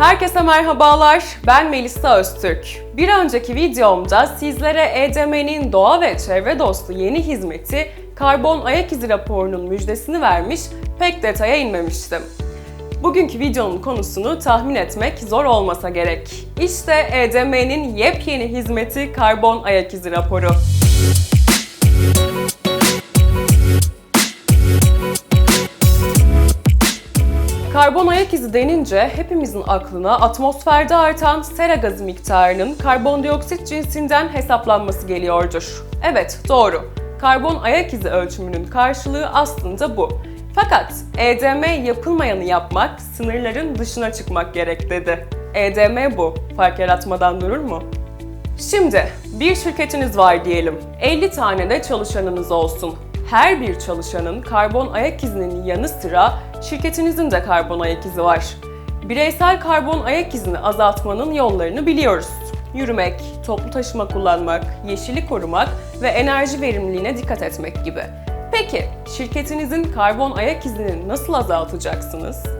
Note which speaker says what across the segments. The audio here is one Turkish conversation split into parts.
Speaker 1: Herkese merhabalar, ben Melisa Öztürk. Bir önceki videomda sizlere EDM'nin doğa ve çevre dostu yeni hizmeti karbon ayak izi raporunun müjdesini vermiş, pek detaya inmemiştim. Bugünkü videonun konusunu tahmin etmek zor olmasa gerek. İşte EDM'nin yepyeni hizmeti karbon ayak izi raporu. Karbon ayak izi denince hepimizin aklına atmosferde artan sera gazı miktarının karbondioksit cinsinden hesaplanması geliyordur. Evet, doğru. Karbon ayak izi ölçümünün karşılığı aslında bu. Fakat EDM yapılmayanı yapmak, sınırların dışına çıkmak gerek dedi. EDM bu. Fark yaratmadan durur mu? Şimdi bir şirketiniz var diyelim. 50 tane de çalışanınız olsun. Her bir çalışanın karbon ayak izinin yanı sıra şirketinizin de karbon ayak izi var. Bireysel karbon ayak izini azaltmanın yollarını biliyoruz. Yürümek, toplu taşıma kullanmak, yeşili korumak ve enerji verimliliğine dikkat etmek gibi. Peki şirketinizin karbon ayak izini nasıl azaltacaksınız?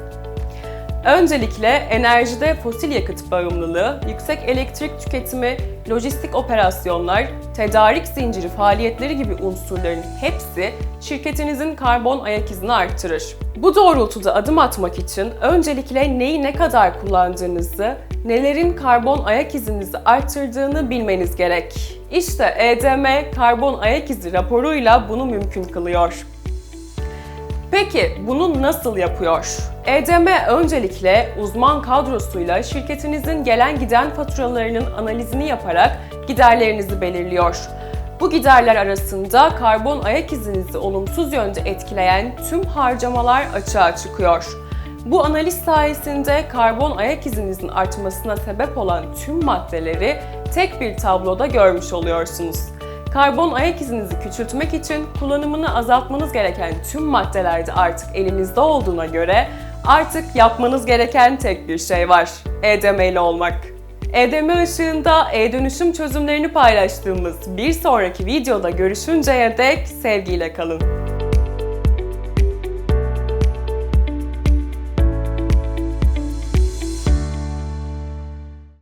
Speaker 1: Öncelikle enerjide fosil yakıt bağımlılığı, yüksek elektrik tüketimi, lojistik operasyonlar, tedarik zinciri faaliyetleri gibi unsurların hepsi şirketinizin karbon ayak izini arttırır. Bu doğrultuda adım atmak için öncelikle neyi ne kadar kullandığınızı, nelerin karbon ayak izinizi arttırdığını bilmeniz gerek. İşte EDM karbon ayak izi raporuyla bunu mümkün kılıyor. Peki bunu nasıl yapıyor? EDM öncelikle uzman kadrosuyla şirketinizin gelen giden faturalarının analizini yaparak giderlerinizi belirliyor. Bu giderler arasında karbon ayak izinizi olumsuz yönde etkileyen tüm harcamalar açığa çıkıyor. Bu analiz sayesinde karbon ayak izinizin artmasına sebep olan tüm maddeleri tek bir tabloda görmüş oluyorsunuz. Karbon ayak izinizi küçültmek için kullanımını azaltmanız gereken tüm maddeler de artık elinizde olduğuna göre artık yapmanız gereken tek bir şey var. EDM'li olmak. EDM ışığında e-dönüşüm çözümlerini paylaştığımız bir sonraki videoda görüşünceye dek sevgiyle kalın.